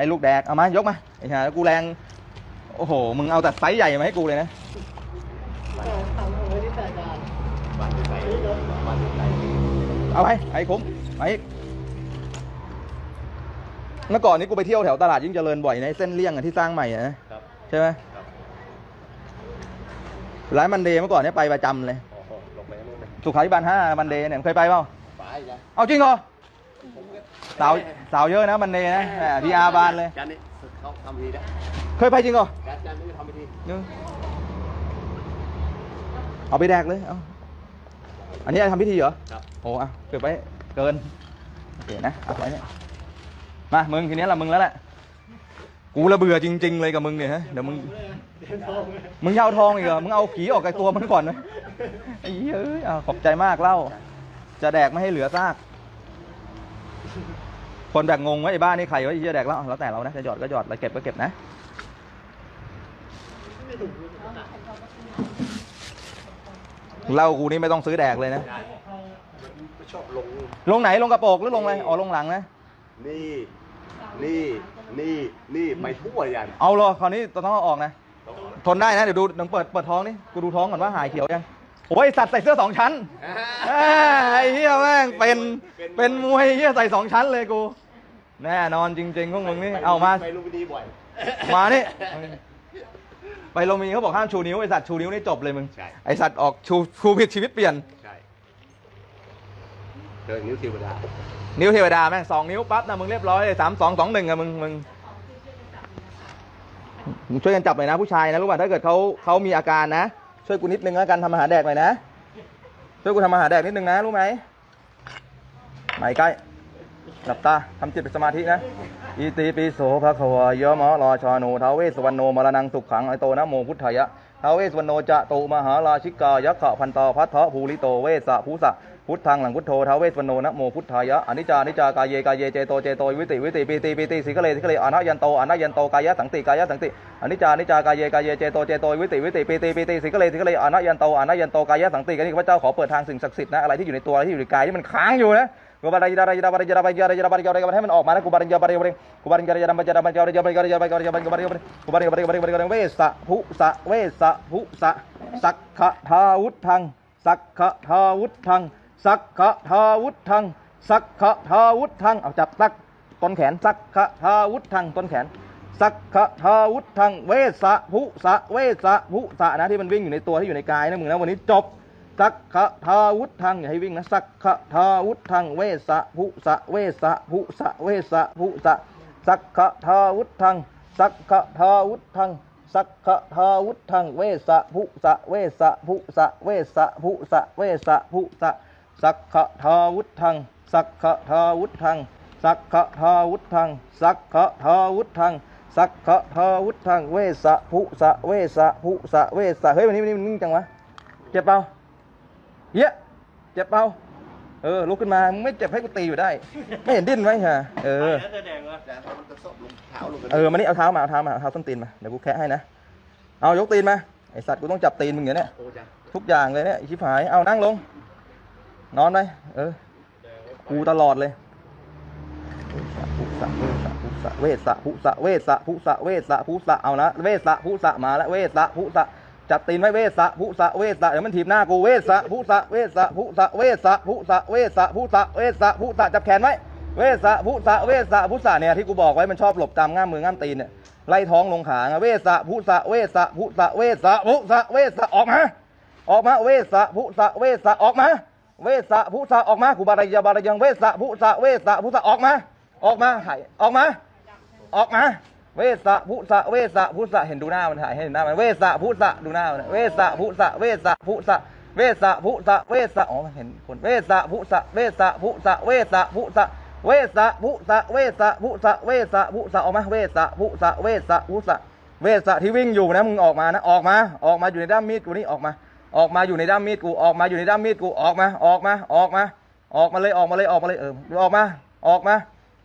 ให้ลูกแดก เอามายกมาไอ้ห่ากูแรง โอ้โห มึงเอาแต่ไซส์ใหญ่มาให้กูเลยนะเอาไปไอ้คุ้มไปอีกเมื่อก่อนนี้กูไปเที่ยวแถวตลาดยิ่งเจริญบ่อยในะไอ้เส้นเลี่ยงอะที่สร้างใหม่อะนะครับใช่ไหมครับร้านมันเดย์เมื่อก่อนเนี่ยไปประจำเลยโอ้โหลงไปนู่นเลยสุขาธิบาลห้ามันเดย์เนี่ยเคยไปเปล่าไปนะเอาจริงเหรอ สาวสาวเยอะนะมันเดย์นะพีอาร์บานเลย จานนี้เขาทำพิธีแล้วเคยไปจริงเหรอการจานนี้ทำพิธีนึงเอาไปแดกเลยเอาอันนี้ทำพิธีเหรอครับโอ้อะเก็บไว้เกินโอเคนะเอาไว้เนี่ยมามึงทีนี้ละมึงแล้วแหละกูระเบื่อจริง ๆ เลยกับมึงเนี่ยฮะเดี๋ยวมึงมึงอยาเอาทองอีกเหรอมึงเอาผีออกจากตัวมันก่อนนะไอ้เหี้ยเอ้ยอะขอบใจมากเล่า จะแดกไม่ให้เหลือซาก คนแบกงงว่าไอ้บ้านนี่ใครวะไอ้เหี้ยแดกแล้วแล้วแต่เรานะจะหยอดก็หยอดแล้วเก็บก็เก็บนะเหล้ากูนี่ไม่ต้องซื้อแดกเลยนะได้มันชอบลงลงไหนลงกระโปรงหรือลงอะไรอ๋อลงหลังนะนี่ นี่นี่นี่ไปทั่วยันเอาเลยคราวนี้ต้องเอาออกนะทนได้นะเดี๋ยวดูลองเปิดเปิดท้องนี่กูดูท้องก่อนว่าหายเขียวยังโอ้ยสัตว์ใส่เสื้อสองชั้นเอ้ยไอ้เหี้ยแม่งเป็นเป็นมวยเหี้ยใส่สองชั้นเลยกู แน่นอนจริงๆพวกมึงนี่ เอามา ไปลุมพิธีบ่อยมานี่ ไปโรมีเขาบอกห้ามชูนิ้วไอสัตว์ชูนิ้วนี่จบเลยมึง ใช่ไอสัตว์ออกชูชูผิดชีวิตเปลี่ยน ใช่เดินนิ้วเทวดานิ้วเทวดาแม่งสองนิ้วปั๊บนะมึงเรียบร้อยเลยสามสองสองหนึ่งอะมึงมึงมึงช่วยกันจับหน่อยนะผู้ชายนะรู้ป่ะถ้าเกิดเขาเขามีอาการนะ ช่วยกูนิดนึงแล้วกันทำอาหารแดกหน่อยนะ ช่วยกูทำอาหารแดกนิดนึงนะรู้ไหมไม่ใกล้ หลับตาทำจิตเป็นสมาธินะอิติปิโสภะคะวายะมะรอชาโนทาวเวสวรรณโนมรณังสุขขังไอโตนะโมพุทธายะทาวเวสวรรณโนจะตุมหาราชิกายะขะพันตาพัทธะภูริโตเวสะภูสะพุทธังหลังพุทโธทาวเวสวรรณโนนะโมพุทธายะอนิจจานิจจากายเยกายเยเจโตเจโตวิติวิติปีติปีติสิกเลสิกเลอนัยันโตอนัยันโตกายะสังติกายะสังติอนิจจานิจจากายเยกายเยเจโตเจโตวิติวิติปีติปีติสิกเลสิกเลอนัยันโตอนัยันโตกายะสังติกันนี่ข้าพเจ้าขอเปิดทางสิ่งศักดิ์สิทธิ์นะอะไรที่อยู่ในตัวอะไรที่อยู่ในกายที่มันค้างอยู่นะ กูบาริยาบาริยาบาริยาบาริยาบาริยาบาริยาบาริยาให้มันออกมานะกูบาริยาบาริยาบาริกูบาริยาบาริยาบาริยาบาริยาบาริยาบาริยาบาริยาบาริยาบาริยาบาริยาบาริกูบาริยาบาริยาบาริยาบาริเวสะภุสะเวสะภุสะสักขะทาวุธังสักขะทาวุธังสักขะทาวุธังสักขะทาวุธังเอาจับสักต้นแขนสักขะทาวุธังต้นแขนสักขะทาวุธังเวสะภุสะเวสะภุสะนะที่มันวิ่งอยู่ในตัวที่อยู่ในกายนะมึงนะวันนี้จบ สักขะทาวุธังอย่าให้วิ่งนะสักขะทาวุธังเวสะภุสะเวสะภุสะเวสะภุสะสักขะทาวุธังสักขะทาวุธังสักขะทาวุธังเวสะภุสะเวสะภุสะเวสะภุสะเวสะภุสะสักขะทาวุธังสักขะทาวุธังสักขะทาวุธังสักขะทาวุธังสักขะทาวุธังเวสะภุสะเวสะภุสะเวสะเฮ้ยวันนี้วันนี้มันนิ่งจังวะเจ็บเปล่า เหี้ยเจ็บเปล่าเออลุกขึ้นมามึงไม่เจ็บให้กูตีอยู่ได้ ไม่เห็นดิ้นไว้ฮะเออแต่มันจะซบลงเท้าลงกันเออมานี่เอาเท้ามาเอาเท้ามาเอาเท้าส้นตีนมาเดี๋ยวกูแคะให้นะเอายกตีนมาไอสัตว์กูต้องจับตีนมึงอย่างเนี้ยโอ้จ้ะทุกอย่างเลยเนี่ยไอ้ชิบหายเอานั่งลง นอนไปเออกูตลอดเลยพุสะพุสะเวสะพุสะเวสะพุสะเวสะพุสะเอานะเวสะพุสะมาแล้วเวสะพุสะ จับตีนไว้เวสะพุสะเวสะเดี๋ยวมันถีบหน้ากูเวสะพุสะเวสะพุสะเวสะพุสะเวสะพุสะเวสะพุสะจับแขนไว้เวสะพุสะเวสะพุสะเนี่ยที่กูบอกไว้มันชอบหลบตามง่ามมือง่ามตีนเนี่ยไล่ท้องลงขาเวสะพุสะเวสะพุสะเวสะพุสะเวสะออกมาออกมาเวสะพุสะเวสะออกมาเวสะพุสะออกมากูบาริยาบารยังเวสะพุสะเวสะพุสะออกมา ออกมาถ่ายออกมา ออกมา เวสะพุสะเวสะพุสะเห็นดูหน้ามันถ่ายให้เห็นหน้ามันเวสะพุสะดูหน้ามันเวสะพุสะเวสะพุสะเวสะพุสะเวสะอ๋อมันเห็นคนเวสะพุสะเวสะพุสะเวสะพุสะเวสะพุสะเวสะพุสะเวสะพุสะออกมาเวสะพุสะเวสะพุสะเวสะที่วิ่งอยู่นะมึงออกมานะออกมาออกมาอยู่ในด้ามมีดกูนี่ออกมา ออกมาอยู่ในด้ามมีดกูออกมาอยู่ในด้ามมีดกูออกมาออกมาออกมา ออกมาเลยออกมาเลยออกมาเลยเออออกมาออกมา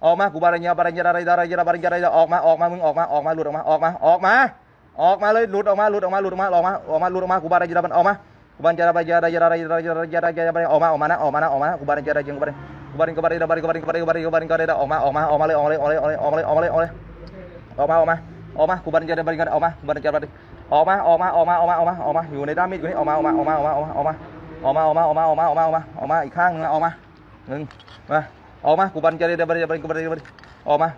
ออกมากูบารัญญาบารัญญาอะไรอะไรัาบารัญญาอะไรออกมาออกมามึงออกมาออกมาหลุดออกมาออกมาออกมาออกมาเลยหลุดออกมาหลุดออกมาหลุดออกมาออกมาออกมาหลุดออกมากูบารัญญาบันออกมากูบารัญญาบารัญญาบรอะไรอะไรอะไรอะไรออกมาออกมานะออกมานะออกมากูบารัญญาบารัญญากูบารัญญาบารัญญาบารัญญาบารัญญาบารัญญาบารัญญาบารัญญาออกมาออกมาออกมาเลยออกมาเลยออกมาเลยออกมาเลยออกมาเลยออกมาเลยออกมาออกมาออกมากูบารัญญาบารัาออกมาบารัญญาบารออกมาออกมาออกมาออกมาออกมาออกมาอยู่ในด้ามมีดอยู่นี่ออกมาออกมาออกมาออกมาออกมาออกมาออกมาออกมาออกมาออกมาออกมาออกมาอีกข้างนึงออกมาหนึ่งมา ออกมากูบันจาริดาบริจาริกูบันจาริออกมา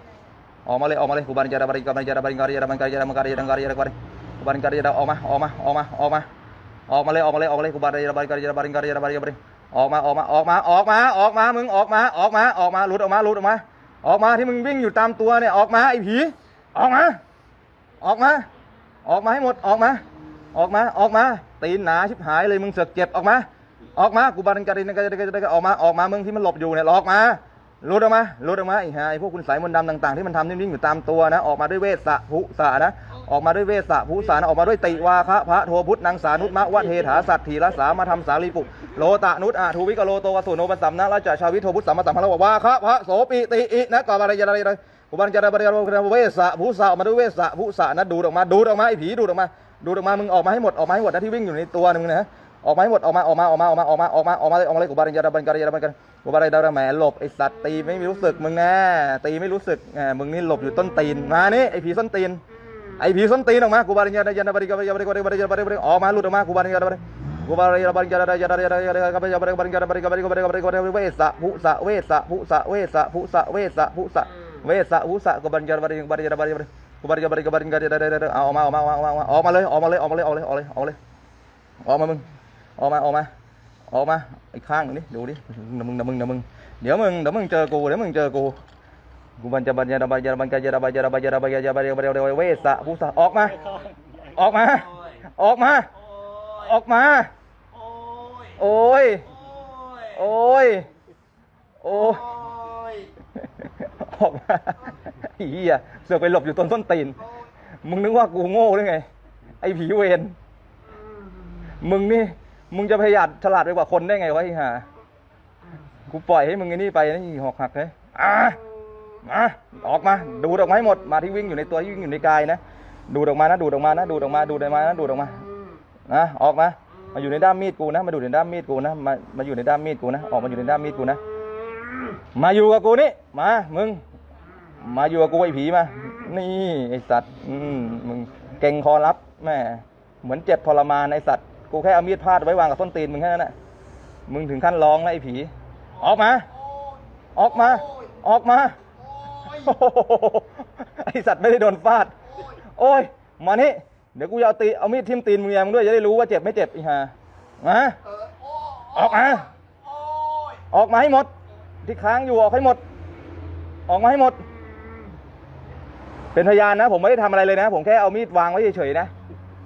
ออกมาเลยออกมาเลยกูบันจาริบริกูบันจาริบริการิจาริการิจาริการิจาริการิจาริกูบันการิจาริออกมาออกมาออกมาออกมาออกมาเลยออกมาเลยออกมาเลยกูบันจาริบริการิจาริบริการิจาริบริการิออกมาออกมาออกมาออกมาออกมามึงออกมาออกมาออกมาหลุดออกมาหลุดออกมา ออกมาที่มึงวิ่งอยู่ตามตัวเนี่ยออกมาไอ้ผีออกมาออกมาออกมาให้หมดออกมา ออกมาออกมาตีนหนาชิบหายเลยมึงเสือกเจ็บออกมา ออกมากูบันการินการิการิออกมาออกมามึงที่มันหลบอยู่เนี่ยออกมา หลุดออกมาหลุดออกมาไอ้ห่าไอ้พวกคุณสายมนต์ดำต่าง ๆที่มันทำนิ่งๆอยู่ตามตัวนะ ออกมาด้วยเวสสะภูสะนะ ออกมาด้วยเวสสะภูสะนะออกมาด้วยติวาคะพระโทพุทธนางสานุตมะวะเทถาสัตถีรสามาทำสาลีปุกโลตะนุตอาทูวิกโลโตวสุโนปัสสัมนะราชาชาวิโทพุทธสัมมาสัมพันธ์วาคะพระโสปิติอินะกอบาริรอะไรอบารอุบันจารบริยารเวสสะภูสะออกมาด้วยเวสสะภูสะนะดูออกมาดูออกมาไอ้ผีดูออกมาดูออกมามึงออกมาให้หมดออกมาให้หมดนะที่วิ่งอยู่ในตัวนึงนะ ออกมาให้หมดออกมาออกมาออกมาออกมาออกมาออกมาออกมาเลยออกมาเลยกูบาริยาดาบันกัรยาดาบันกันกูบาริยาดาแหมหลบไอสัตว์ตีไม่รู้สึกมึงแน่ตีไม่รู้สึกแหมมึงนี่หลบอยู่ต้นตีนมานี่ไอผีส้นตีนไอผีส้นตีนออกมากูบาริยาดยาดับบันกาบาริกาบาริกาบาริกาบาริกาออกมาหลุดออกมากูบาริยาดาบาริกูบาริยาดาบาริกัดยาดบันกัายาดายาบันกาบาริกาบาริกาบาริกาบาริกาบาริกาบาริกาบาริกาเวสะผู้สะเวสะผู้เวสะผู้สะเวสะผู้สะเกูบาริยาดาบาริกาบาริกบาริกาบาริกบาริกาบาริกาดายาดายาออกมาออกมาออกมาออกมายออกมาเลยออกมาเลยออกมาเลยออกเลยออกมามึง ออกมาออกมาออกมาอีกข้างนึงดิดูดินะมึงนะมึงนะมึงเดี๋ยวมึงเดี๋ยวมึงเจอกูเดี๋ยวมึงเจอกูกูบันจะบันยาบันยาบันยาบันยาบันยาบันยาบันจะบันจะเวสะผู้สะออกมา ออกมา ออกมา ออกมาโอ้ยโอ้ยโอ้ยออกมาอีเหี้ยเสือไปหลบอยู่ต้นต้นตีนมึงนึกว่ากูโง่หรือไง ไอ้ผีเวรมึงนี่ มึงจะพยายามฉลาดไปกว่าคนได้ไงวะไอ้ห่ากูปล่อยให้มึงไอ้นี่ไปนะอีหอกหักเลยอะมาออกมา ดูดออกมาให้หมดมาที่วิ่งอยู่ในตัวที่วิ่งอยู่ในกายนะดูดออกมานะดูดออกมานะดูดออกมาดูดออกมานะดูดออกมานะออกมามาอยู่ในด้ามมีดกูนะ มาดูในด้ามมีดกูนะมามาอยู่ในด้ามมีดกูนะออกมาอยู่ในด้ามมีดกูนะ มาอยู่กับกูนี่มามึง มาอยู่กับกูไอ้ผีมา นี่ไอ้สัตว์มมึงเก่งคอรับแม่เหมือนเจ็บทรมานไอ้สัตว์ กูแค่เอามีดพาดไว้วางกับต้นตีนมึงแค่นั้นแหละมึงถึงขั้นร้องนะไอ้ผี ออกมา ออกมา ออกมาไอสัตว์ไม่ได้โดนฟาด โอ้ย มานี่ เดี๋ยวกูจะเอาตีเอามีดทิ่มตีนมึงแยมึงด้วยจะได้รู้ว่าเจ็บไม่เจ็บอีห่ามาออกมาออกมาให้หมด ที่ค้างอยู่ออกให้หมด ออกมาให้หมด เป็นพยานนะ ผมไม่ได้ทำอะไรเลยนะ ผมแค่เอามีดวางไว้เฉยๆนะ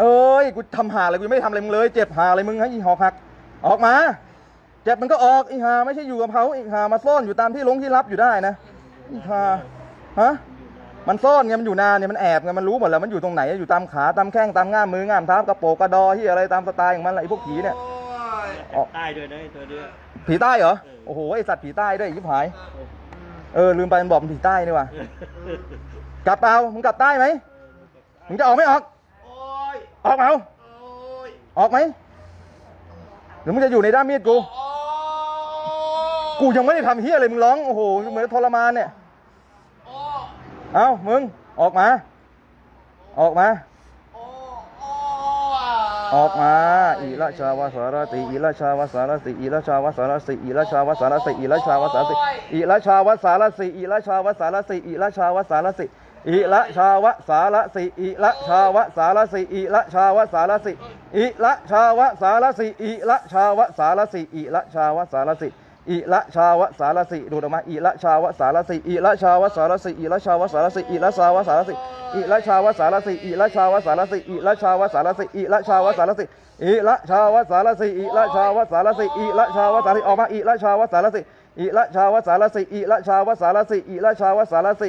เอ้ยกูทำหาอะไรกูยังไม่ได้ทำอะไรมึงเลย เจ็บหาอะไรมึงให้อีหอกหัก ออกมา เจ็บมันก็ออกอีหาไม่ใช่อยู่กับเขาอีหามาซ่อนอยู่ตามที่ลงที่รับอยู่ได้นะอีหาฮะมันซ่อนไงมันอยู่นานเนี่ยมันแอบไงมันรู้หมดแล้วมันอยู่ตรงไหนอยู่ตามขาตามแข้งตามง่ามมือง่ามเท้ากระโปรงกระดอที่อะไรตามสไตล์ของมันแหละไอ้พวกผีเนี่ยโอ้ยใต้ด้วยนะไอ้ตัวเนี้ยผีใต้เหรอโอ้โหไอสัตว์ผีใต้ด้วยยิบหาย เออลืมไปมันบอกมันผีใต้นี่ว่ะกลับเปล่ามึงกลับใต้ไหมมึงจะออกไม่ออกโอ้ย ออกเปล่าอออกไหมหรือมึงจะอยู่ในด้ามมีดกู กูยังไม่ได้ทำเฮียอะไรมึงร้องโอ้โหเหมือนทรมานเนี่ยเอามึงออกมา ออกมาออกมาอีละชาวสารติอีละชาวสารติอีละชาวสารติอีละชาวสารติอีละชาวสารติอีละชาวสารติอีละชาวสารติอีละชาวสารติ อีละชาวาสารติอีละชาวาสารติอีละชาวาสารติอีละชาวาสารติอีละชาวาสารติอีละชาวาสารติอิละชาวะสารสิดูดออกมาอิละชาวะสารสิอิละชาวะสารสิอิละชาวะสารสิอิละชาวะสารสิอิละชาวะสารสิอิละชาวะสารสิอิละชาวะสารสิอิละชาวะสารสิอิละชาวะสารสิอิละชาวะสารสิอิละชาวะสารสิออกมาอิละชาวะสารสิอิละชาวะสารสิอิละชาวะสารสิอิละชาวะสารสิ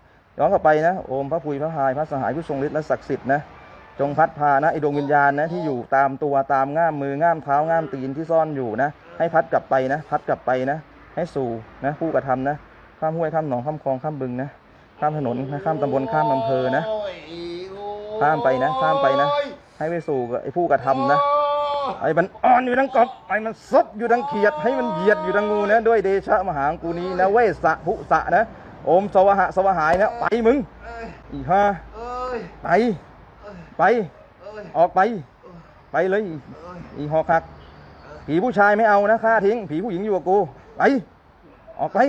ย้อนกลับไปนะโอมพระพุยพระพายพระสหายผู้ทรงฤทธิ์และศักดิ์สิทธิ์นะจงพัดพานะไอดวงวิญญาณนะที่อยู่ตามตัวตามง่ามมือง่ามเท้าง่ามตีนที่ซ่อนอยู่นะ ให้พัดกลับไปนะ พัดกลับไปนะ ให้สู่นะผู้กระทำนะข้ามห้วยข้ามหนองข้ามคลองข้ามบึงนะข้ามถนนนะข้ามตำบลข้ามอำเภอนะข้ามไปนะข้ามไปนะ ให้ไปสู่ไอผู้กระทำนะไอ้มันอ่อนอยู่ดังกบไอ้มันซบอยู่ดังเขียด ให้มันเหยียดอยู่ดังงูนะ ด้วยเดชะมหากูนี้นะเวสะภุสะนะ โอมสวะหะสวะหายนะไปมึงอีห่าเอ้ยไป ไปเอ้ยออกไป ไปเลยอีหอกหัก ผีผู้ชายไม่เอานะฆ่าทิ้ง ผีผู้หญิงอยู่กับกู ไป ออกไป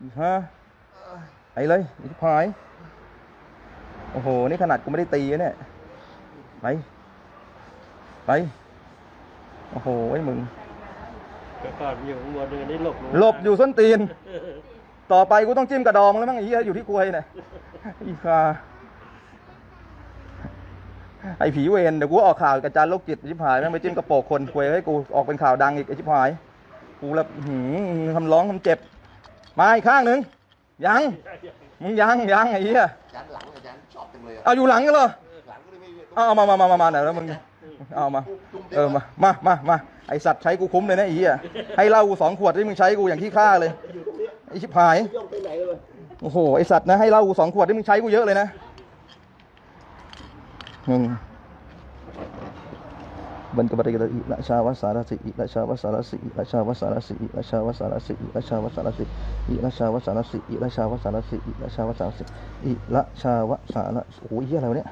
อีห่าไปเลยอีกพายโอ้โห นี่ขนาดกูไม่ได้ตีนะเนี่ย ไป ไป โอ้โหไอ้มึงเดี๋ยวก่อนอยู่ข้างบนนึงอันนี้หลบ หลบอยู่ส้นตีน ต่อไปกูต้องจิ้มกระดองแล้วมั้งไอ้เหี้ยอยู่ที่กลวยเนี่ยอีคาไอ้ผีเวรเดี๋ยวกูออกข่าวกับจานโรคจิตชิบหายแม่งไปจิ้มกระโปรงคนกลวยให้กูออกเป็นข่าวดังอีกไอ้ชิบหายกูแล้วหืมทำร้องทำเจ็บ มาอีกข้างหนึ่งยังมึงยังยังไอ้เหี้ยจานหลังอาจารย์ชอบจังเลยอะเอาอยู่หลังกันเหรอหลังก็เลยไม่ไม่เอาเอามามามามามาไหนแล้วมึงเอามา เออมามามามาไอสัตว์ใช้กูคุ้มเลยนะไอ้เหี้ยให้เหล้ากูสองขวดที่มึงใช้กูอย่างขี้ข้าเลย ไอชิบหาย ย่องไปไหนเลยโอ้โห ไอสัตว์นะ ให้เหล้ากูสองขวดที่มึงใช้กูเยอะเลยนะหนึ่งบันกบริกรอิละชาวสารสิอิละชาวสารสิอิละชาวสารสิอิละชาวสารสิอิละชาวสารสิอิละชาวสารสิอิละชาวสารสิอิละชาวสารสิอิละชาวสารโอ้ยเฮียอะไรวะเนี่ย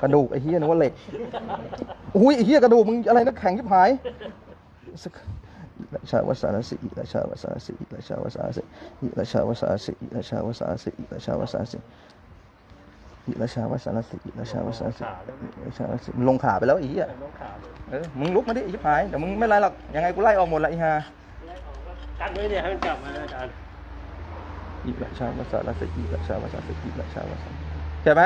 กระดูกไอ้เฮียนึกว่าเหล็กอุ้ยไอ้เฮียกระดูกมึงอะไรนักแข็งยิบหาย สักอิละชาวสารสิอิละชาวสารสิอิละชาวสารสิอิละชาวสารสิอิละชาวสารสิอิละชาวสารสิอิละชาวสารสิอิละชาวสารสิอิละชาวสารสิมึงลงขาไปแล้วอีองขาเออมึงลุกมาดิไอ้ชิบหายเดี๋ยวมึงไม่ไรหรอกยังไงกูไล่ออกหมดละไอ้ห่ากันไว้เนี่ยให้มันกลับมาอาจารย์อิละชาวสารสิอิละชาวสารสิอิละชาวสารเจ็บไหม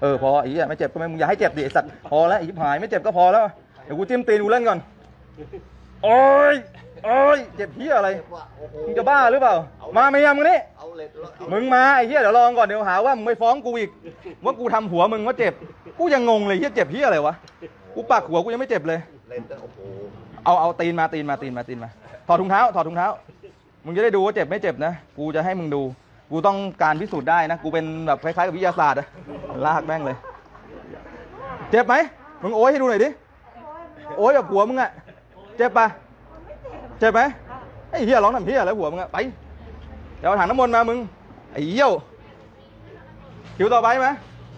เออพออ้เหี้ยไม่เจ็บก็ไม่มึงอย่าให้เจ็บดิไอ้สัตว์พอแล้วอ้ชิบหายไม่เจ็บก็พอแล้วเดี๋ยวกูจิ้มตีนกูเล่นก่อน โอ้ยโอ้ยเจ็บเหี้ยอะไรเรียกว่าโอ้โหมึงจะบ้าหรือเปล่า มาไม่ยังมึงนี่ เอาเหล็กแล้วเอามึงมาไอ้เหี้ยเดี๋ยวลองก่อนเดี๋ยวหาว่ามึงไปฟ้องกูอีก ว่ากูทำหัวมึงว่าเจ็บ กูยังงงเลยเหี้ยเจ็บเหี้ยอะไรวะ กูปักหัวกูยังไม่เจ็บเลย เหล็กแล้วโอ้โหเอาเอาตีนมาตีนมาตีนมาตีนมา ถอดถุงเท้าถอดถุงเท้า มึงจะได้ดูว่าเจ็บไม่เจ็บนะ กูจะให้มึงดู กูต้องการพิสูจน์ได้นะ กูเป็นแบบคล้ายๆกับวิทยาศาสตร์อะลากแม่งเลย เจ็บไหมมึงโอ้ยให้ดูหน่อยดิ โอ้ยแบบหัวมึงอะ เจ็บปะเจ็บไหมไอ้เหี้ยร้องทำเหี้ยอะไรหัวมึงอะไป เดี๋ยวเอาถังน้ำมนต์มามึง ไอ้เหี้ยวคิวต่อไปไหม